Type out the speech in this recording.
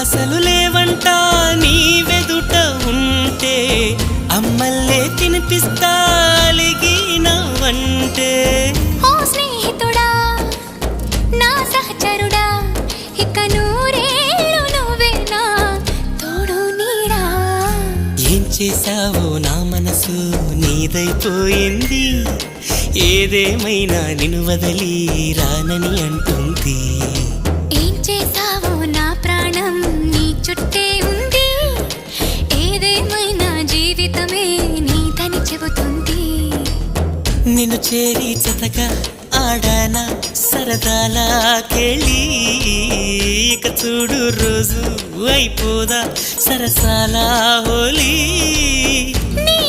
ఆశలు లేవంట నీ వెదుట ఉంటే అమ్మల్లే తినిపిస్తాలిగినవంటే ఓ నా చేశావో నా మనసు నీదైపోయింది ఏదేమైనా నిన్ను వదలి రానని అంటుంది. చెబుతుంది నిన్ను చేరి చెతక ఆడాన సరదాలా కేళి. ఇక చూడు రోజు అయిపోదా సరసాల హోలీ.